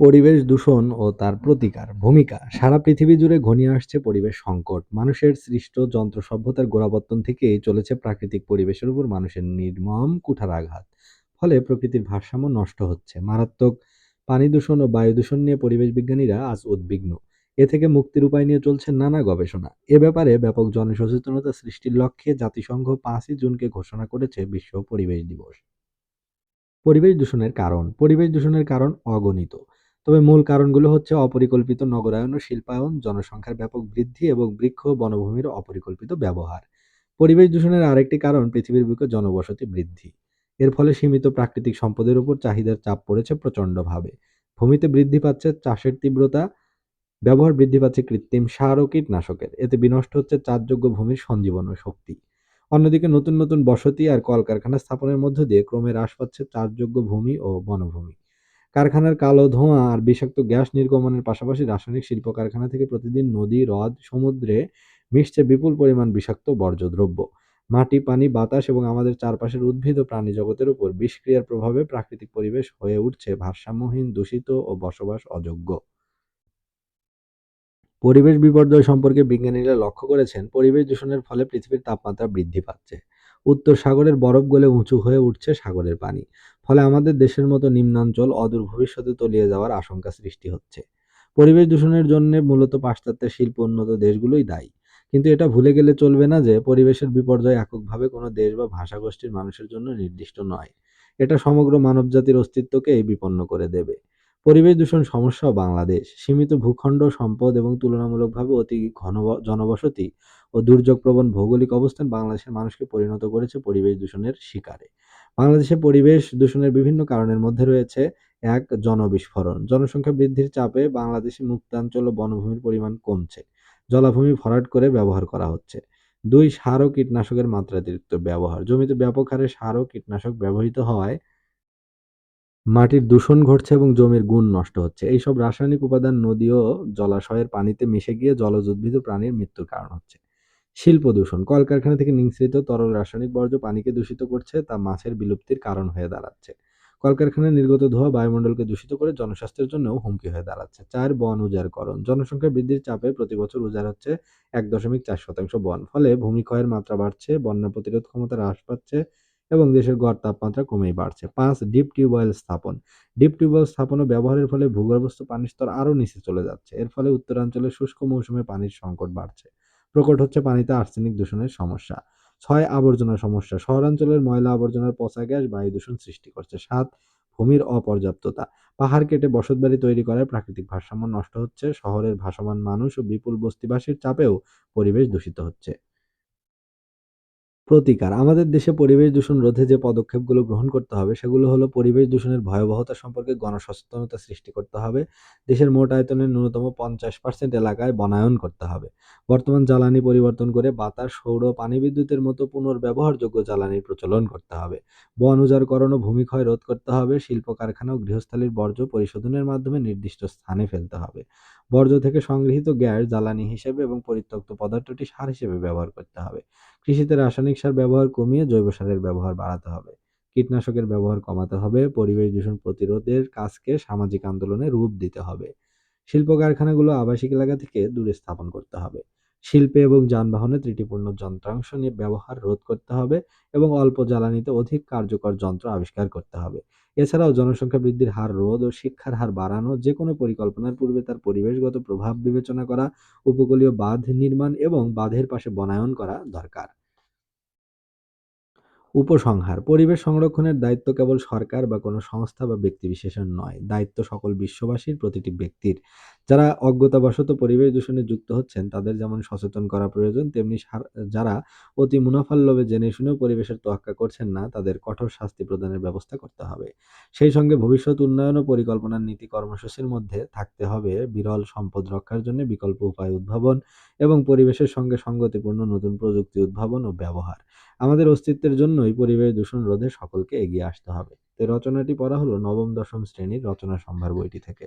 পরিবেশ দূষণ ও তার প্রতিকার ভূমিকা। সারা পৃথিবী জুড়ে ঘনিয়ে আসছে পরিবেশ সংকট। মানুষের সৃষ্ট যন্ত্র সভ্যতার গোড়াপত্তন থেকেই চলেছে প্রাকৃতিক পরিবেশের উপর মানুষের নির্মম কুঠারাঘাত ফলে প্রকৃতির ভারসাম্য নষ্ট হচ্ছে। মারাত্মক পানি দূষণ ও বায়ু দূষণ নিয়ে পরিবেশ বিজ্ঞানীরা আজ উদ্বিগ্ন। এ থেকে মুক্তির উপায় নিয়ে চলছে নানা গবেষণা। এ ব্যাপারে ব্যাপক জনসচেতনতা সৃষ্টির লক্ষ্যে জাতিসংঘ পাঁচই জুনকে ঘোষণা করেছে বিশ্ব পরিবেশ দিবস। পরিবেশ দূষণের কারণ। পরিবেশ দূষণের কারণ অগণিত। তবে মূল কারণগুলো হচ্ছে অপরিকল্পিত নগরায়ন ও শিল্পায়ন, জনসংখ্যার ব্যাপক বৃদ্ধি এবং বৃক্ষ বনভূমির অপরিকল্পিত ব্যবহার। পরিবেশ দূষণের আরেকটি কারণ পৃথিবীর বুকে জনবসতি বৃদ্ধি। এর ফলে সীমিত প্রাকৃতিক সম্পদের উপর চাহিদার চাপ পড়েছে প্রচণ্ডভাবে। ভূমিতে বৃদ্ধি পাচ্ছে চাষের তীব্রতা, ব্যবহার বৃদ্ধি পাচ্ছে কৃত্রিম সার ও কীটনাশকের। এতে বিনষ্ট হচ্ছে চাষযোগ্য ভূমির সঞ্জীবন শক্তি। অন্যদিকে নতুন নতুন বসতি আর কলকারখানা স্থাপনের মধ্য দিয়ে ক্রমে হ্রাস পাচ্ছে চাষযোগ্য ভূমি ও বনভূমি। কারখানার কালো ধোঁয়া আর বিষাক্ত গ্যাস নির্গমনের পাশাপাশি রাসায়নিক শিল্প কারখানা থেকে প্রতিদিন নদী, হ্রদ, সমুদ্রে মিশছে বিপুল পরিমাণ বিষাক্ত বর্জ্যদ্রব্য। মাটি, পানি, বাতাস এবং আমাদের চারপাশের উদ্ভিদ ও প্রাণী জগতের উপর বিষক্রিয়ার প্রভাবে প্রাকৃতিক পরিবেশ হয়ে উঠছে ভারসাম্যহীন, দূষিত ও বসবাস অযোগ্য। পরিবেশ বিপর্যয় সম্পর্কে বিজ্ঞানীরা লক্ষ্য করেছেন, পরিবেশ দূষণের ফলে পৃথিবীর তাপমাত্রা বৃদ্ধি পাচ্ছে। উত্তর সাগরের বরফ গলে উঁচু হয়ে উঠছে সাগরের পানি। ফলে আমাদের দেশের মতো নিম্নাঞ্চল অদূর ভবিষ্যতে তলিয়ে যাওয়ার আশঙ্কা সৃষ্টি হচ্ছে। পরিবেশ দূষণের জন্য মূলত পাশ্চাত্যের শিল্প উন্নত দেশগুলোই দায়ী। কিন্তু এটা ভুলে গেলে চলবে না যে পরিবেশের বিপর্যয় এককভাবে কোনো দেশ বা ভাষাগোষ্ঠীর মানুষের জন্য নির্দিষ্ট নয়। এটা সমগ্র মানবজাতির অস্তিত্বকেই বিপন্ন করে দেবে। পরিবেশ দূষণ সমস্যা বাংলাদেশ। সীমিত ভূখণ্ড, সম্পদ এবং তুলনামূলকভাবে অতি ঘন জনবসতি ও দুর্যোগপ্রবণ ভৌগোলিক অবস্থান বাংলাদেশের মানুষকে পরিণত করেছে পরিবেশ দূষণের শিকারে। বাংলাদেশে পরিবেশ দূষণের বিভিন্ন কারণের মধ্যে রয়েছে এক জনবিস্ফোরণ। জনসংখ্যা বৃদ্ধির চাপে বাংলাদেশে মুক্তাঞ্চল ও বনভূমির পরিমাণ কমছে। জলাভূমি ভরাট করে ব্যবহার করা হচ্ছে। দুই সার ও কীটনাশকের মাত্রাতিরিক্ত ব্যবহার। জমিতে ব্যাপক হারে সার ও কীটনাশক ব্যবহৃত হওয়ায় মাটির দূষণ ঘটছে এবং জমির গুণ নষ্ট হচ্ছে। এইসব রাসায়নিক উপাদান নদী ও জলাশয়ের পানিতে মিশে গিয়ে জলজ উদ্ভিদ ও প্রাণীর মৃত্যুর কারণ হচ্ছে। শিল্প দূষণ। কলকারখানা থেকে নিঃসৃত তরল রাসায়নিক বর্জ্য পানিকে দূষিত করছে, তা মাছের বিলুপ্তির কারণ হয়ে দাঁড়াচ্ছে। কলকারখানায় নির্গত ধোঁয়া বায়ুমণ্ডলকে দূষিত করে জনস্বাস্থ্যের জন্যও হুমকি হয়ে দাঁড়াচ্ছে। চার বন উজাড়করণ জনসংখ্যা বৃদ্ধির চাপে প্রতি বছর উজাড় হচ্ছে এক দশমিক চার শতাংশ বন। ফলে ভূমিক্ষয়ের মাত্রা বাড়ছে, বন্যা প্রতিরোধ ক্ষমতা হ্রাস পাচ্ছে এবং দেশের গড় তাপমাত্রা কমেই বাড়ছে। পাঁচ ডিপ টিউবওয়েল স্থাপন। ডিপ টিউবওয়েল স্থাপন ও ব্যবহারের ফলে ভূগর্ভস্থ পানির স্তর আরও নিচে চলে যাচ্ছে। এর ফলে উত্তরাঞ্চলে শুষ্ক মৌসুমে পানির সংকট বাড়ছে। প্রকট হচ্ছে পানিতে আর্সেনিক দূষণের সমস্যা। ছয় আবর্জনা সমস্যা, শহরাঞ্চলের ময়লা আবর্জনার পচা গ্যাস, বায়ু দূষণ সৃষ্টি করছে। সাত, ভূমির অপর্যাপ্ততা। পাহাড় কেটে বসত বাড়ি তৈরি করায় প্রাকৃতিক ভারসাম্য নষ্ট হচ্ছে। শহরের ভাসমান মানুষ ও বিপুল বস্তিবাসীর চাপেও পরিবেশ দূষিত হচ্ছে। প্রতিকার। আমাদের দেশে পরিবেশ দূষণ রোধে যে পদক্ষেপগুলো গ্রহণ করতে হবে, সেগুলো হলো পরিবেশ দূষণের ভয়াবহতা সম্পর্কে গণসচেতনতা সৃষ্টি করতে হবে, দেশের মোট আয়তনের ন্যূনতম পঞ্চাশ পার্সেন্ট এলাকায় বনায়ন করতে হবে। বর্তমান জ্বালানি পরিবর্তন করে বাতাস, সৌর পানি বিদ্যুতের মতো পুনর্ব্যবহারযোগ্য জ্বালানির প্রচলন করতে হবে। বন উজাড়করণ ও ভূমিক্ষয় রোধ করতে হবে শিল্প কারখানা ও গৃহস্থালির বর্জ্য পরিশোধনের মাধ্যমে নির্দিষ্ট স্থানে ফেলতে হবে। বর্জ্য থেকে সংগৃহীত গ্যাস, জ্বালানি হিসেবে এবং পরিত্যক্ত পদার্থটি সার হিসেবে ব্যবহার করতে হবে। কৃষিতে রাসায়নিক সার ব্যবহার কমিয়ে জৈব সারের ব্যবহার বাড়াতে হবে। কীটনাশকের ব্যবহার কমাতে হবে, পরিবেশ দূষণ প্রতিরোধের কাজকে সামাজিক আন্দোলনে রূপ দিতে হবে। শিল্প কারখানাগুলো আবাসিক এলাকা থেকে দূরে স্থাপন করতে হবে। শিল্পে এবং যানবাহনে ত্রুটিপূর্ণ যন্ত্রাংশ নিয়ে ব্যবহার রোধ করতে হবে এবং অল্প জ্বালানিতে অধিক কার্যকর যন্ত্র আবিষ্কার করতে হবে। এছাড়াও জনসংখ্যা বৃদ্ধির হার রোধ ও শিক্ষার হার বাড়ানো যে কোনো পরিকল্পনার পূর্বে তার পরিবেশগত প্রভাব বিবেচনা করা, উপকূলীয় বাঁধ নির্মাণ এবং বাঁধের পাশে বনায়ন করা দরকার। উপসংহার। পরিবেশ সংরক্ষণের দায়িত্ব কেবল সরকার বা কোনো সংস্থা বা ব্যক্তিবিশেষের নয়, দায়িত্ব সকল বিশ্ববাসীর, প্রতিটি ব্যক্তির। যারা অজ্ঞতাবশত পরিবেশ দূষণে যুক্ত হচ্ছেন, তাদের যেমন সচেতন করা প্রয়োজন, তেমনি যারা অতি মুনাফার লোভে জেনে শুনেও পরিবেশের তোয়াক্কা করছেন না, তাদের কঠোর শাস্তি প্রদানের ব্যবস্থা করতে হবে সেই সঙ্গে ভবিষ্যৎ উন্নয়ন ও পরিকল্পনার নীতি কর্মসূচির মধ্যে থাকতে হবে বিরল সম্পদ রক্ষার জন্য বিকল্প উপায় উদ্ভাবন এবং পরিবেশের সঙ্গে সঙ্গতিপূর্ণ নতুন প্রযুক্তি উদ্ভাবন ও ব্যবহার আমাদের অস্তিত্বের জন্যই পরিবেশ দূষণ রোধে সকলকে এগিয়ে আসতে হবে। এই রচনাটি পড়া হলো নবম দশম শ্রেণির রচনা সম্ভার বইটি থেকে।